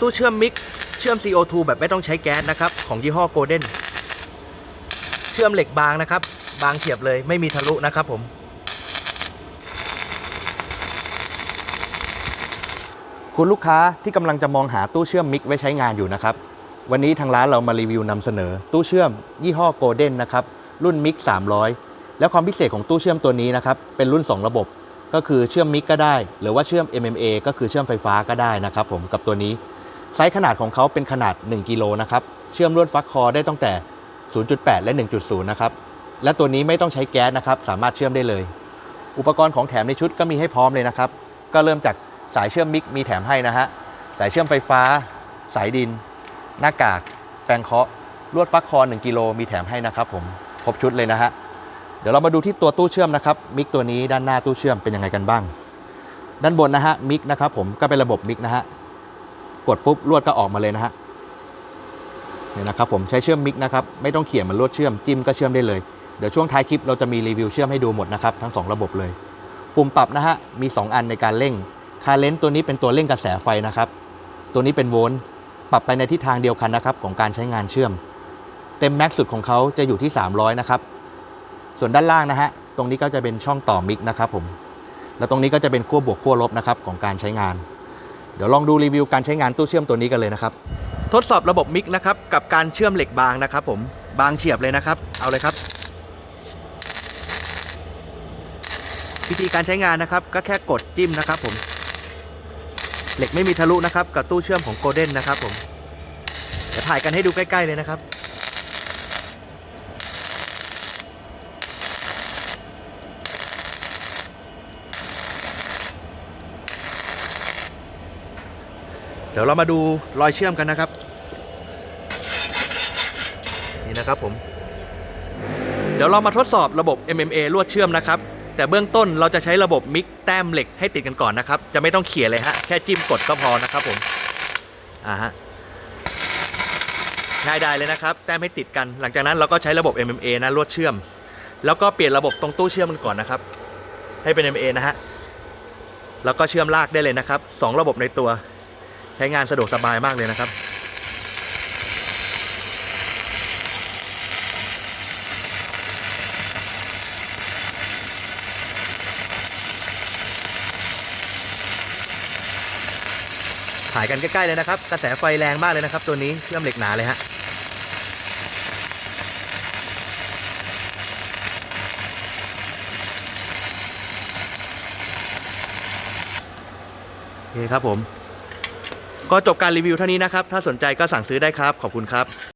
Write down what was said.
ตู้เชื่อมมิกเชื่อม CO2 แบบไม่ต้องใช้แก๊สนะครับ ของยี่ห้อโกลเด้นเชื่อมเหล็กบางนะครับ บางเฉียบเลยไม่มีทะลุนะครับผม คุณลูกค้าที่กำลังจะมองหาตู้เชื่อมมิกไว้ใช้งานอยู่นะครับ วันนี้ทางร้านเรามารีวิวนำเสนอ ตู้เชื่อมยี่ห้อโกลเด้นนะครับ รุ่นมิก300 แล้วความพิเศษของตู้เชื่อมตัวนี้นะครับ เป็นรุ่น 2 ระบบก็คือเชื่อมมิกก็ได้ หรือว่าเชื่อม MMA ก็คือเชื่อมไฟฟ้าก็ได้นะครับผมกับตัวนี้ ไซส์ขนาดของเขาเป็นขนาด 1 กิโลนะครับ เชื่อมลวดฟักคอได้ตั้งแต่ 0.8 และ 1.0 นะครับ และตัวนี้ไม่ต้องใช้แก๊สนะครับ สามารถเชื่อมได้เลย อุปกรณ์ของแถมในชุดก็มีให้พร้อมเลยนะครับ ก็เริ่มจากสายเชื่อมมิกมีแถมให้นะฮะ สายเชื่อมไฟฟ้า สายดิน หน้ากาก แปรงเคาะ ลวดฟักคอ 1 กิโลมีแถมให้นะครับผม ครบชุดเลยนะฮะ เดี๋ยวเรามาดูที่ตัวตู้เชื่อมนะครับ มิกตัวนี้ด้านหน้าตู้เชื่อมเป็นยังไงกันบ้าง ด้านบนนะฮะ มิกนะครับผม ก็เป็นระบบมิกนะฮะ กดปุ๊บลวดก็ออกมาเลยนะฮะเนี่ยนะครับผมใช้เชื่อมมิกนะครับไม่ต้องเขี่ยมันลวดเชื่อมจิ้มก็เชื่อมได้เลยเดี๋ยวช่วงท้ายคลิปเราจะมีรีวิวเชื่อมให้ดูหมดนะครับทั้งสองระบบเลย ปุ่มปรับนะฮะมี 2 อันในการเร่งคาเลนต์ตัวนี้เป็นตัวเร่งกระแสไฟนะครับตัวนี้เป็นโวลต์ปรับไปในทิศทางเดียวกันนะครับของการใช้งานเชื่อม เต็มแม็กซ์สุดของเขาจะอยู่ที่ 300 นะครับส่วนด้านล่างนะฮะตรงนี้ก็จะเป็นช่องต่อมิกนะครับผมแล้วตรงนี้ก็จะเป็นขั้วบวกขั้วลบนะครับของการใช้งาน เดี๋ยวลองดูรีวิวการใช้งานตู้เชื่อมตัวนี้กันเลยนะครับ ทดสอบระบบมิกนะครับกับการเชื่อมเหล็กบางนะครับผมบางเฉียบเลยนะครับ เอาเลยครับ วิธีการใช้งานนะครับ ก็แค่กดจิ้มนะครับ ผม เหล็กไม่มีทะลุนะครับ กับตู้เชื่อมของโกลเด้นนะครับ ผมเดี๋ยวถ่ายกันให้ดูใกล้ ๆ เลยนะครับ ดี๋ยวเรามาดูรอยเชื่อมกันนะครับ นี่นะครับผม เดี๋ยวเรามาทดสอบระบบ MMA ลวดเชื่อมนะครับ แต่เบื้องต้นเราจะใช้ระบบมิกแต้มเหล็กให้ติดกันก่อนนะครับ จะไม่ต้องเขี่ยเลยฮะแค่จิ้มกดก็พอนะครับผมอ่าฮะง่ายได้เลยนะครับ แต้มให้ติดกัน หลังจากนั้นเราก็ใช้ระบบ MMA นะลวดเชื่อม แล้วก็เปลี่ยนระบบตรงตู้เชื่อมมันก่อนนะครับ ให้เป็น MMA นะฮะแล้วก็เชื่อมลากได้เลยนะครับสองระบบในตัว ใช้งานสะดวกสบายมากเลยนะครับถ่ายกันใกล้ๆเลยนะครับ กระแสไฟแรงมากเลยนะครับ ตัวนี้เชื่อมเหล็กหนาเลยฮะโอเคครับผม ก็จบการรีวิวเท่านี้นะครับ ถ้าสนใจก็สั่งซื้อได้ครับ ขอบคุณครับ